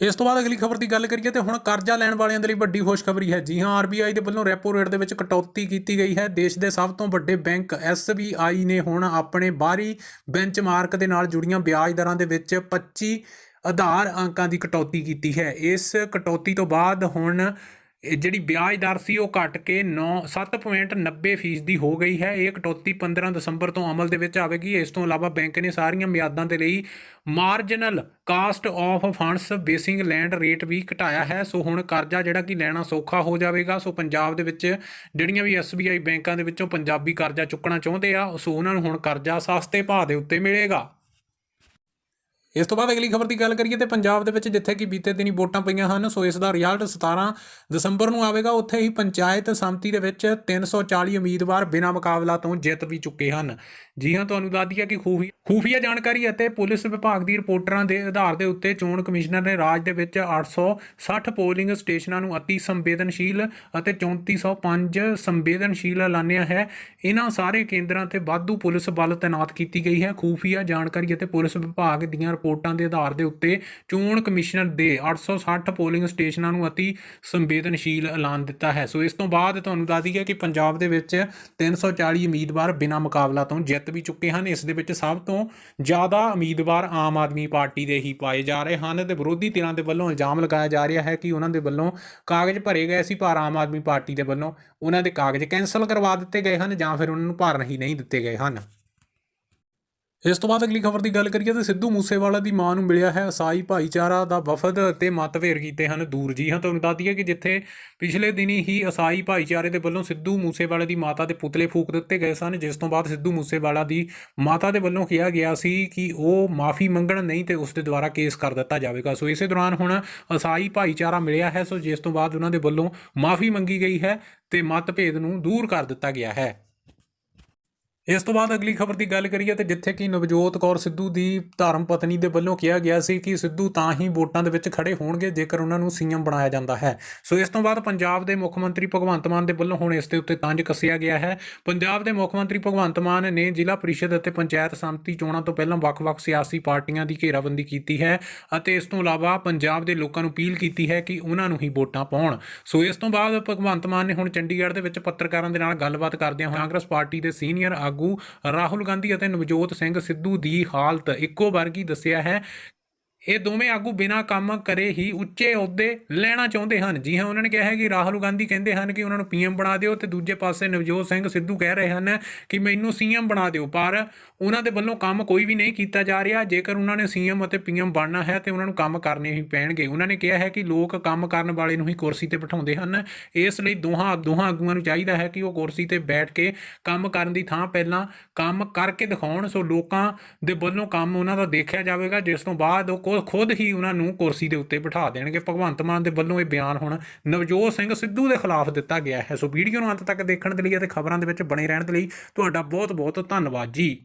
Speaker 1: ਇਸ ਤੋਂ ਬਾਅਦ ਅਗਲੀ ਖਬਰ ਦੀ ਗੱਲ ਕਰੀਏ ਤੇ ਹੁਣ ਕਰਜ਼ਾ ਲੈਣ ਵਾਲਿਆਂ ਦੇ ਲਈ ਵੱਡੀ ਖੁਸ਼ਖਬਰੀ ਹੈ। ਜੀ ਹਾਂ ਆਰਬੀਆਈ ਦੇ ਵੱਲੋਂ ਰੈਪੋ ਰੇਟ ਦੇ ਵਿੱਚ ਕਟੌਤੀ ਕੀਤੀ ਗਈ ਹੈ। ਦੇਸ਼ ਦੇ ਸਭ ਤੋਂ ਵੱਡੇ ਬੈਂਕ ਐਸਬੀਆਈ ਨੇ ਹੁਣ ਆਪਣੇ ਬਾਹਰੀ ਬੈਂਚਮਾਰਕ ਦੇ ਨਾਲ ਜੁੜੀਆਂ ਵਿਆਜ ਦਰਾਂ ਦੇ ਵਿੱਚ 25 ਆਧਾਰ ਅੰਕਾਂ ਦੀ ਕਟੌਤੀ ਕੀਤੀ ਹੈ। ਇਸ ਕਟੌਤੀ ਤੋਂ ਬਾਅਦ ਹੁਣ ਜਿਹੜੀ ਵਿਆਜ ਦਰ ਸੀ ਉਹ ਘਟ ਕੇ 9 7.90% ਫੀਸਦੀ ਹੋ ਗਈ ਹੈ। ਇਹ ਕਟੌਤੀ 15 ਦਸੰਬਰ ਤੋਂ ਅਮਲ ਦੇ ਵਿੱਚ ਆਵੇਗੀ। ਇਸ ਤੋਂ ਇਲਾਵਾ ਬੈਂਕ ਨੇ ਸਾਰੀਆਂ ਮਿਆਦਾਂ ਦੇ ਲਈ marginal cost of funds, based lending rate ਵੀ ਘਟਾਇਆ ਹੈ। ਸੋ ਹੁਣ ਕਰਜ਼ਾ ਜਿਹੜਾ ਕਿ ਲੈਣਾ ਸੌਖਾ ਹੋ ਜਾਵੇਗਾ। ਸੋ ਪੰਜਾਬ ਦੇ ਵਿੱਚ ਜਿਹੜੀਆਂ ਵੀ SBI ਬੈਂਕਾਂ ਦੇ ਵਿੱਚੋਂ ਪੰਜਾਬੀ ਕਰਜ਼ਾ ਚੁੱਕਣਾ ਚਾਹੁੰਦੇ ਆ, ਸੋ ਉਹਨਾਂ ਨੂੰ ਹੁਣ ਕਰਜ਼ਾ ਸਸਤੇ ਭਾਅ ਦੇ ਉੱਤੇ ਮਿਲੇਗਾ। ਇਸ ਤੋਂ ਬਾਅਦ ਅਗਲੀ ਖਬਰ ਦੀ ਗੱਲ ਕਰੀਏ ਤੇ ਪੰਜਾਬ ਦੇ ਵਿੱਚ ਜਿੱਥੇ ਕਿ ਬੀਤੇ ਦਿਨੀ ਵੋਟਾਂ ਪਈਆਂ ਹਨ, ਸੋ ਇਸ ਦਾ ਰਿਜ਼ਲਟ 17 ਦਸੰਬਰ ਨੂੰ ਆਵੇਗਾ। ਉੱਥੇ ਹੀ ਪੰਚਾਇਤ ਸੰਮਤੀ ਦੇ ਵਿੱਚ 340 ਉਮੀਦਵਾਰ ਬਿਨਾਂ ਮੁਕਾਬਲਾ ਤੋਂ ਜਿੱਤ ਵੀ ਚੁੱਕੇ ਹਨ। ਜੀ ਹਾਂ ਤੁਹਾਨੂੰ ਦੱਸ ਦਈਏ ਕਿ ਖੂਫੀ ਖੂਫੀਆ ਜਾਣਕਾਰੀ ਅਤੇ ਪੁਲਿਸ ਵਿਭਾਗ ਦੀ ਰਿਪੋਰਟਰਾਂ ਦੇ ਆਧਾਰ ਦੇ ਉੱਤੇ ਚੋਣ ਕਮਿਸ਼ਨਰ ਨੇ ਰਾਜ ਦੇ ਵਿੱਚ 860 ਪੋਲਿੰਗ ਸਟੇਸ਼ਨਾਂ ਨੂੰ ਅਤੀ ਸੰਵੇਦਨਸ਼ੀਲ ਅਤੇ 3405 ਸੰਵੇਦਨਸ਼ੀਲ ਐਲਾਨਿਆ ਹੈ। ਇਹਨਾਂ ਸਾਰੇ ਕੇਂਦਰਾਂ ਤੇ ਵਾਧੂ ਪੁਲਿਸ ਬਲ ਤਾਇਨਾਤ ਕੀਤੀ ਗਈ ਹੈ। ਖੂਫੀਆ ਜਾਣਕਾਰੀ ਅਤੇ ਪੁਲਿਸ ਵਿਭਾਗ ਦੀਆਂ ਰਿਪੋਰਟਾਂ ਦੇ ਆਧਾਰ ਦੇ ਉੱਤੇ ਚੋਣ ਕਮਿਸ਼ਨਰ ਦੇ 860 ਪੋਲਿੰਗ ਸਟੇਸ਼ਨਾਂ ਨੂੰ ਅਤੀ ਸੰਵੇਦਨਸ਼ੀਲ ਐਲਾਨ ਦਿੱਤਾ ਹੈ। ਸੋ ਇਸ ਤੋਂ ਬਾਅਦ ਤੁਹਾਨੂੰ ਦੱਸ ਦਈਏ ਕਿ ਪੰਜਾਬ ਦੇ ਵਿੱਚ 340 ਉਮੀਦਵਾਰ ਬਿਨਾਂ ਮੁਕਾਬਲਾ ਤੋਂ ਜਿੱਤ ਵੀ ਚੁੱਕੇ ਹਨ। ਇਸ ਦੇ ਵਿੱਚ ਸਭ ਤੋਂ ਜ਼ਿਆਦਾ ਉਮੀਦਵਾਰ ਆਮ ਆਦਮੀ ਪਾਰਟੀ ਦੇ ਹੀ ਪਾਏ ਜਾ ਰਹੇ ਹਨ ਤੇ ਵਿਰੋਧੀ ਧਿਰਾਂ ਦੇ ਵੱਲੋਂ ਇਲਜ਼ਾਮ ਲਗਾਇਆ ਜਾ ਰਿਹਾ ਹੈ ਕਿ ਉਹਨਾਂ ਦੇ ਵੱਲੋਂ ਕਾਗਜ਼ ਭਰੇ ਗਏ ਸੀ ਪਰ ਆਮ ਆਦਮੀ ਪਾਰਟੀ ਦੇ ਵੱਲੋਂ ਉਹਨਾਂ ਦੇ ਕਾਗਜ਼ ਕੈਂਸਲ ਕਰਵਾ ਦਿੱਤੇ ਗਏ ਹਨ ਜਾਂ ਫਿਰ ਉਹਨਾਂ ਨੂੰ ਭਰਨ ਹੀ ਨਹੀਂ ਦਿੱਤੇ ਗਏ ਹਨ। ਇਸ ਤੋਂ ਬਾਅਦ ਅਗਲੀ ਖਬਰ ਦੀ ਗੱਲ ਕਰੀਏ ਤਾਂ ਸਿੱਧੂ ਮੂਸੇਵਾਲਾ ਦੀ ਮਾਂ ਨੂੰ ਮਿਲਿਆ ਹੈ ਅਸਾਈ ਭਾਈਚਾਰਾ ਦਾ ਵਫਦ ਅਤੇ ਮਤਭੇਦ ਕੀਤੇ ਹਨ ਦੂਰ। ਜੀ ਹਾਂ, ਤੁਹਾਨੂੰ ਦੱਸ ਦਈਏ ਕਿ ਜਿੱਥੇ ਪਿਛਲੇ ਦਿਨੀ ਹੀ ਅਸਾਈ ਭਾਈਚਾਰੇ ਦੇ ਵੱਲੋਂ ਸਿੱਧੂ ਮੂਸੇਵਾਲੇ ਦੀ ਮਾਤਾ ਦੇ ਪੁਤਲੇ ਫੂਕ ਦਿੱਤੇ ਗਏ ਸਨ, ਜਿਸ ਤੋਂ ਬਾਅਦ ਸਿੱਧੂ ਮੂਸੇਵਾਲਾ ਦੀ ਮਾਤਾ ਦੇ ਵੱਲੋਂ ਕਿਹਾ ਗਿਆ ਸੀ ਕਿ ਉਹ ਮਾਫੀ ਮੰਗਣ ਨਹੀਂ ਤੇ ਉਸ ਦੇ ਦੁਆਰਾ ਕੇਸ ਕਰ ਦਿੱਤਾ ਜਾਵੇਗਾ। ਸੋ ਇਸੇ ਦੌਰਾਨ ਹੁਣ ਅਸਾਈ ਭਾਈਚਾਰਾ ਮਿਲਿਆ ਹੈ, ਸੋ ਜਿਸ ਤੋਂ ਬਾਅਦ ਉਹਨਾਂ ਦੇ ਵੱਲੋਂ ਮਾਫੀ ਮੰਗੀ ਗਈ ਹੈ ਤੇ ਮਤਭੇਦ ਨੂੰ ਦੂਰ ਕਰ ਦਿੱਤਾ ਗਿਆ ਹੈ। ਇਸ ਤੋਂ ਬਾਅਦ ਅਗਲੀ ਖਬਰ ਦੀ ਗੱਲ ਕਰੀਏ ਤੇ ਜਿੱਥੇ ਕਿ ਨਵਜੋਤ ਕੌਰ ਸਿੱਧੂ ਦੀ ਧਰਮ ਪਤਨੀ ਦੇ ਵੱਲੋਂ ਕਿਹਾ ਗਿਆ ਸੀ ਕਿ ਸਿੱਧੂ ਤਾਂ ਹੀ ਵੋਟਾਂ ਦੇ ਵਿੱਚ ਖੜੇ ਹੋਣਗੇ ਜੇਕਰ ਉਹਨਾਂ ਨੂੰ ਸੀਐਮ ਬਣਾਇਆ ਜਾਂਦਾ ਹੈ। ਸੋ ਇਸ ਤੋਂ ਬਾਅਦ ਪੰਜਾਬ ਦੇ ਮੁੱਖ ਮੰਤਰੀ ਭਗਵੰਤ ਮਾਨ ਦੇ ਵੱਲੋਂ ਹੁਣ ਇਸ ਦੇ ਉੱਤੇ ਤੰਜ ਕੱਸਿਆ ਗਿਆ ਹੈ। ਪੰਜਾਬ ਦੇ ਮੁੱਖ ਮੰਤਰੀ ਭਗਵੰਤ ਮਾਨ ਨੇ ਜ਼ਿਲ੍ਹਾ ਪਰਿਸ਼ਦ ਅਤੇ ਪੰਚਾਇਤ ਸੰਮਤੀ ਚੋਣਾਂ ਤੋਂ ਪਹਿਲਾਂ ਵੱਖ-ਵੱਖ ਸਿਆਸੀ ਪਾਰਟੀਆਂ ਦੀ ਘੇਰਾਬੰਦੀ ਕੀਤੀ ਹੈ ਅਤੇ ਇਸ ਤੋਂ ਇਲਾਵਾ ਪੰਜਾਬ ਦੇ ਲੋਕਾਂ ਨੂੰ ਅਪੀਲ ਕੀਤੀ ਹੈ ਕਿ ਉਹਨਾਂ ਨੂੰ ਹੀ ਵੋਟਾਂ ਪਾਉਣ। ਸੋ ਇਸ ਤੋਂ ਬਾਅਦ ਭਗਵੰਤ ਮਾਨ ਨੇ ਹੁਣ ਚੰਡੀਗੜ੍ਹ ਦੇ ਵਿੱਚ ਪੱਤਰਕਾਰਾਂ ਦੇ ਨਾਲ ਗੱਲਬਾਤ ਕਰਦਿਆਂ ਹੋਇਆਂ ਕਾਂਗਰਸ ਪਾਰਟੀ ਦੇ ਸੀਨੀਅਰ ਆਗੂ ਰਾਹੁਲ ਗਾਂਧੀ ਅਤੇ ਨਵਜੋਤ ਸਿੰਘ ਸਿੱਧੂ ਦੀ ਹਾਲਤ ਇੱਕੋ ਵਰਗੀ ਦੱਸਿਆ ਹੈ। ਇਹ ਦੋਵੇਂ ਆਗੂ ਬਿਨਾਂ ਕੰਮ ਕਰੇ ਹੀ ਉੱਚੇ ਅਹੁਦੇ ਲੈਣਾ ਚਾਹੁੰਦੇ ਹਨ। ਜੀ ਹਾਂ ਉਹਨਾਂ ਨੇ ਕਿਹਾ ਹੈ ਕਿ ਰਾਹੁਲ ਗਾਂਧੀ ਕਹਿੰਦੇ ਹਨ ਕਿ ਉਹਨਾਂ ਨੂੰ ਪੀਐਮ ਬਣਾ ਦਿਓ ਤੇ ਦੂਜੇ ਪਾਸੇ ਨਵਜੋਤ ਸਿੰਘ ਸਿੱਧੂ ਕਹਿ ਰਹੇ ਹਨ ਕਿ ਮੈਨੂੰ ਸੀਐਮ ਬਣਾ ਦਿਓ। ਪਰ ਉਹਨਾਂ ਦੇ ਵੱਲੋਂ ਕੰਮ ਕੋਈ ਵੀ ਨਹੀਂ ਕੀਤਾ ਜਾ ਰਿਹਾ। ਜੇਕਰ ਉਹਨਾਂ ਨੇ ਸੀਐਮ ਅਤੇ ਪੀਐਮ ਬਣਨਾ ਹੈ ਤੇ ਉਹਨਾਂ ਨੂੰ ਕੰਮ ਕਰਨੇ ਹੀ ਪੈਣਗੇ। ਉਹਨਾਂ ਨੇ ਕਿਹਾ ਹੈ ਕਿ ਲੋਕ ਕੰਮ ਕਰਨ ਵਾਲੇ ਨੂੰ ਹੀ ਕੁਰਸੀ ਤੇ ਬਿਠਾਉਂਦੇ ਹਨ। ਇਸ ਲਈ ਦੋਹਾਂ ਦੋਹਾਂ ਆਗੂਆਂ ਨੂੰ ਚਾਹੀਦਾ ਹੈ ਕਿ ਉਹ ਕੁਰਸੀ ਤੇ ਬੈਠ ਕੇ ਕੰਮ ਕਰਨ ਦੀ ਥਾਂ ਪਹਿਲਾਂ ਕੰਮ ਕਰਕੇ ਦਿਖਾਉਣ। ਸੋ ਲੋਕਾਂ ਦੇ ਵੱਲੋਂ ਕੰਮ ਉਹਨਾਂ ਦਾ ਦੇਖਿਆ ਜਾਵੇਗਾ, ਜਿਸ ਤੋਂ ਬਾਅਦ ਉਹ ਖੁ- ਖੁਦ ਹੀ ਉਹਨਾਂ ਨੂੰ ਕੁਰਸੀ ਦੇ ਉੱਤੇ ਬਿਠਾ ਦੇਣਗੇ। ਭਗਵੰਤ ਮਾਨ ਦੇ ਵੱਲੋਂ ਇਹ ਬਿਆਨ ਹੁਣ ਨਵਜੋਤ ਸਿੰਘ ਸਿੱਧੂ ਦੇ ਖਿਲਾਫ ਦਿੱਤਾ ਗਿਆ ਹੈ। ਸੋ ਵੀਡੀਓ ਨੂੰ ਅੰਤ ਤੱਕ ਦੇਖਣ ਦੇ ਲਈ ਅਤੇ ਖਬਰਾਂ ਦੇ ਵਿੱਚ ਬਣੇ ਰਹਿਣ ਦੇ ਲਈ ਤੁਹਾਡਾ ਬਹੁਤ ਬਹੁਤ ਧੰਨਵਾਦ ਜੀ।